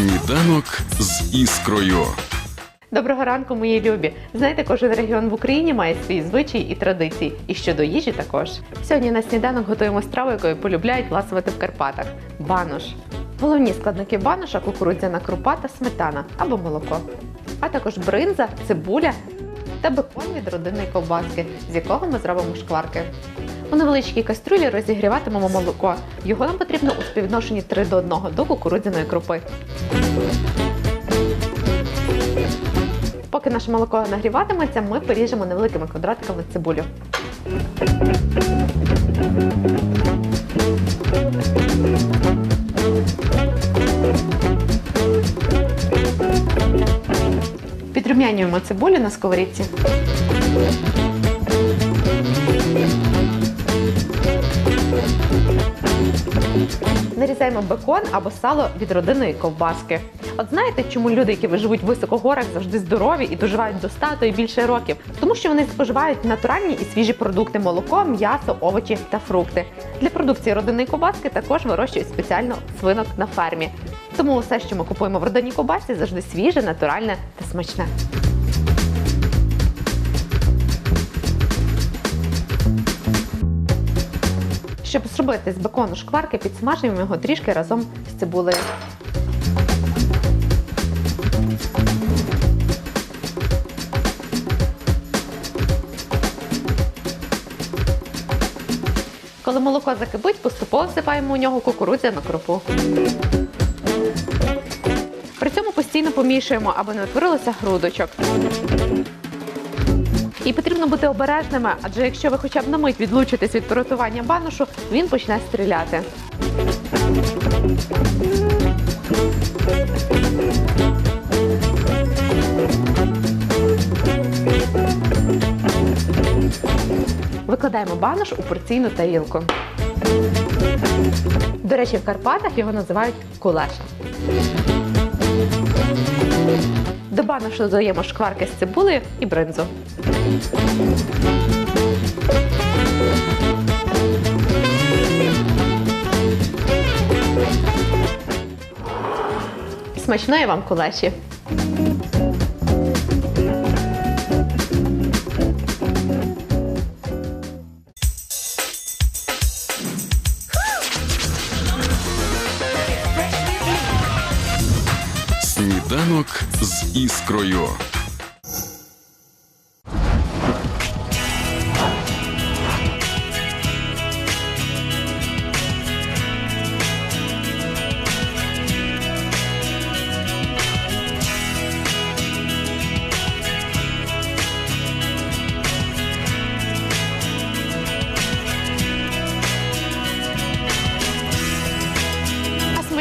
Сніданок з іскрою. Доброго ранку, мої любі. Знаєте, кожен регіон в Україні має свої звичаї і традиції. І щодо їжі також. Сьогодні на сніданок готуємо страву, якою полюбляють ласувати в Карпатах банош. Головні складники баноша кукурудзяна крупа та сметана або молоко, а також бринза, цибуля та бекон від родинної ковбаски, з якого ми зробимо шкварки. У невеличкій каструлі розігріватимемо молоко. Його нам потрібно у співвідношенні 3 до 1 до кукурудзяної крупи. Поки наше молоко нагріватиметься, ми поріжемо невеликими квадратиками цибулю. Підрумянюємо цибулю на сковорідці. Нарізаємо бекон або сало від родинної ковбаски. От знаєте, чому люди, які живуть в високогорах, завжди здорові і доживають до 100 то і більше років? Тому що вони споживають натуральні і свіжі продукти молоко, м'ясо, овочі та фрукти. Для продукції родинної ковбаски також вирощують спеціально свинок на фермі. Тому все, що ми купуємо в родинній ковбасі, завжди свіже, натуральне та смачне. Щоб зробити з бекону шкварки, підсмажуємо його трішки разом з цибулею. Коли молоко закипить, поступово всипаємо у нього кукурудзяну крупу. При цьому постійно помішуємо, аби не утворилося грудочок. І потрібно бути обережними, адже якщо ви хоча б на мить відлучитесь від приготування баношу, він почне стріляти. Викладаємо банош у порційну тарілку. До речі, в Карпатах його називають кулеша. До що додаємо шкварки з цибулею і бринзу. Смачної вам кулеші! Сніданок з іскрою.